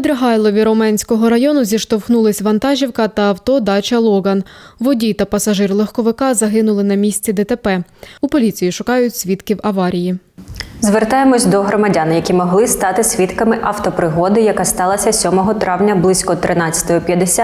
Дригайлові Роменського району зіштовхнулись вантажівка та авто дача Логан. Водій та пасажир легковика загинули на місці ДТП. У поліції шукають свідків аварії. Звертаємось до громадян, які могли стати свідками автопригоди, яка сталася 7 травня близько 13.50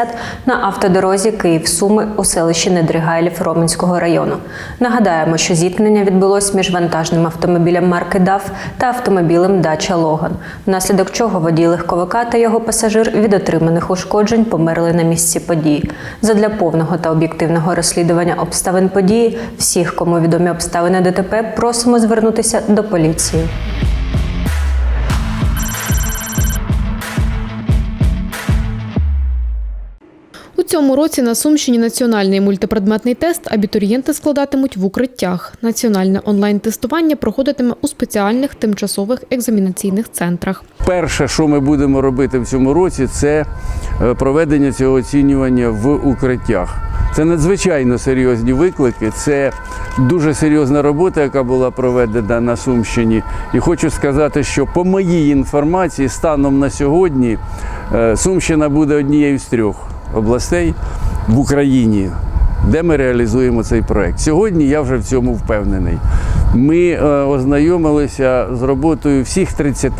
на автодорозі Київ-Суми у селищі Недригайлів Роменського району. Нагадаємо, що зіткнення відбулось між вантажним автомобілем марки ДАФ та автомобілем Дача Логан, внаслідок чого водій легковика та його пасажир від отриманих ушкоджень померли на місці події. Задля повного та об'єктивного розслідування обставин події всіх, кому відомі обставини ДТП, просимо звернутися до поліції. У цьому році на Сумщині національний мультипредметний тест абітурієнти складатимуть в укриттях. Національне онлайн-тестування проходитиме у спеціальних тимчасових екзамінаційних центрах. Перше, що ми будемо робити в цьому році, це е, проведення цього оцінювання в укриттях. Це надзвичайно серйозні виклики. Це дуже серйозна робота, яка була проведена на Сумщині. І хочу сказати, що по моїй інформації, станом на сьогодні, е, Сумщина буде однією з трьох областей в Україні, де ми реалізуємо цей проект. Сьогодні я вже в цьому впевнений. Ми е, ознайомилися з роботою всіх 30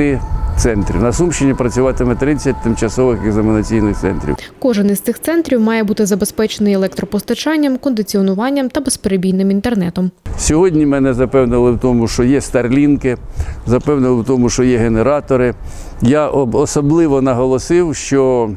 центрів. На Сумщині працюватиме 30 тимчасових екзаменаційних центрів. Кожен із цих центрів має бути забезпечений електропостачанням, кондиціонуванням та безперебійним інтернетом. Сьогодні мене запевнили в тому, що є старлінки, запевнили в тому, що є генератори. Я особливо наголосив, що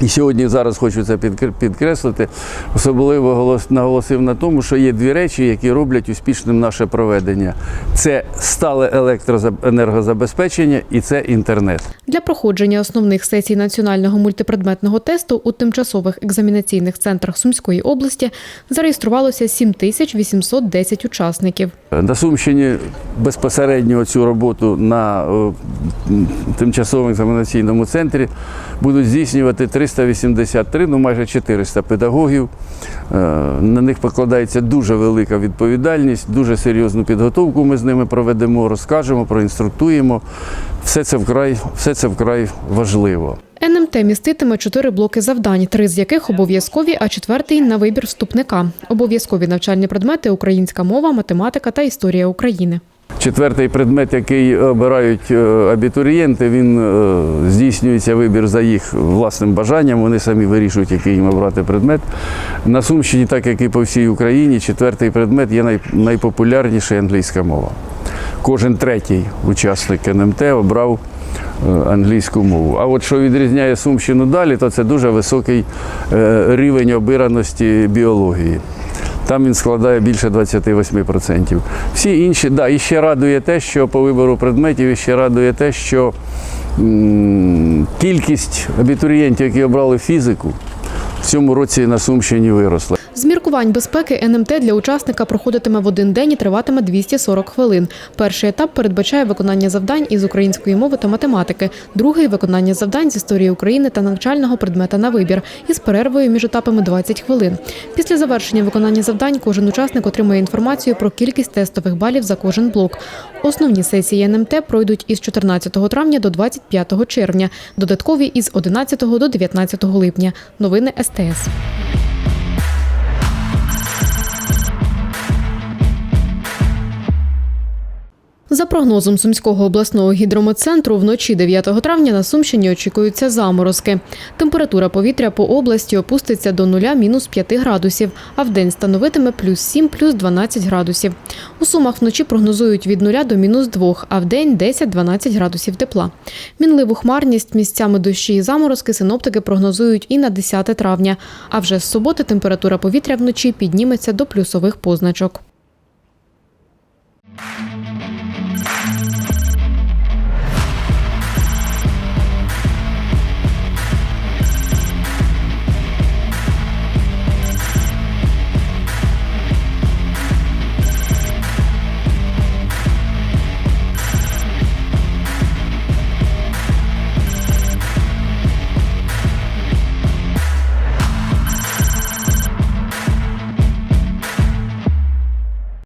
і сьогодні зараз хочу це підкр- підкреслити. Особливо голос- наголосив на тому, що є дві речі, які роблять успішним наше проведення: це стале електроенергозабезпечення і це інтернет. Для проходження основних сесій національного мультипредметного тесту у тимчасових екзамінаційних центрах Сумської області зареєструвалося 7810 учасників. На Сумщині безпосередньо цю роботу на е, тимчасовому екзаменаційному центрі будуть здійснювати 383, ну майже 400 педагогів. Е, На них покладається дуже велика відповідальність, дуже серйозну підготовку ми з ними проведемо, розкажемо, проінструктуємо. Все це вкрай, все це вкрай важливо. НМТ міститиме чотири блоки завдань, три з яких обов'язкові, а четвертий на вибір вступника. Обов'язкові навчальні предмети українська мова, математика та історія України. Четвертий предмет, який обирають е, абітурієнти, він е, здійснюється вибір за їх власним бажанням. Вони самі вирішують, який їм обрати предмет. На Сумщині, так як і по всій Україні, четвертий предмет є най- найпопулярніший англійська мова. Кожен третій учасник НМТ обрав е, англійську мову. А от що відрізняє Сумщину далі, то це дуже високий рівень обираності біології. Там він складає більше 28%. Всі інші, да, і ще радує те, що по вибору предметів, і ще радує те, що кількість абітурієнтів, які обрали фізику, в цьому році на Сумщині виросла. З міркувань безпеки НМТ для учасника проходитиме в один день і триватиме 240 хвилин. Перший етап передбачає виконання завдань із української мови та математики, другий виконання завдань з історії України та навчального предмета на вибір із перервою між етапами 20 хвилин. Після завершення виконання завдань кожен учасник отримає інформацію про кількість тестових балів за кожен блок. Основні сесії НМТ пройдуть із 14 травня до 25 червня, додаткові із 11 до 19 липня. Новини СТС. Прогнозом Сумського обласного гідрометцентру, вночі 9 травня на Сумщині очікуються заморозки. Температура повітря по області опуститься до 0 мінус 5 градусів, а вдень становитиме плюс 7, плюс 12 градусів. У Сумах вночі прогнозують від 0 до мінус 2, а вдень 10-12 градусів тепла. Мінливу хмарність місцями дощі і заморозки синоптики прогнозують і на 10 травня. А вже з суботи температура повітря вночі підніметься до плюсових позначок.